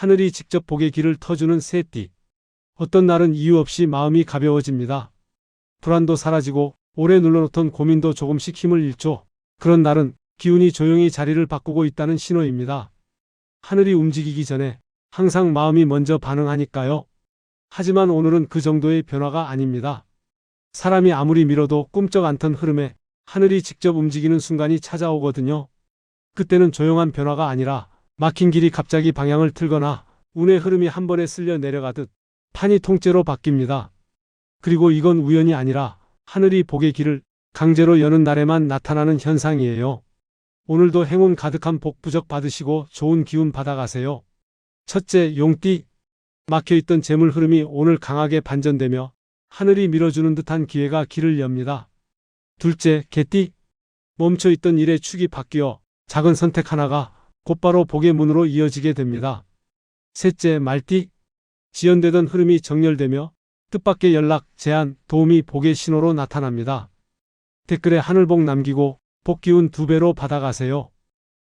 하늘이 직접 복의 길을 터주는 새띠. 어떤 날은 이유 없이 마음이 가벼워집니다. 불안도 사라지고 오래 눌러놓던 고민도 조금씩 힘을 잃죠. 그런 날은 기운이 조용히 자리를 바꾸고 있다는 신호입니다. 하늘이 움직이기 전에 항상 마음이 먼저 반응하니까요. 하지만 오늘은 그 정도의 변화가 아닙니다. 사람이 아무리 밀어도 꿈쩍 않던 흐름에 하늘이 직접 움직이는 순간이 찾아오거든요. 그때는 조용한 변화가 아니라 막힌 길이 갑자기 방향을 틀거나 운의 흐름이 한 번에 쓸려 내려가듯 판이 통째로 바뀝니다. 그리고 이건 우연이 아니라 하늘이 복의 길을 강제로 여는 날에만 나타나는 현상이에요. 오늘도 행운 가득한 복 부적 받으시고 좋은 기운 받아가세요. 첫째, 용띠. 막혀있던 재물 흐름이 오늘 강하게 반전되며 하늘이 밀어주는 듯한 기회가 길을 엽니다. 둘째, 개띠. 멈춰있던 일의 축이 바뀌어 작은 선택 하나가 곧바로 복의 문으로 이어지게 됩니다. 셋째, 말띠. 지연되던 흐름이 정렬되며 뜻밖의 연락, 제안, 도움이 복의 신호로 나타납니다. 댓글에 하늘복 남기고 복 기운 두 배로 받아가세요.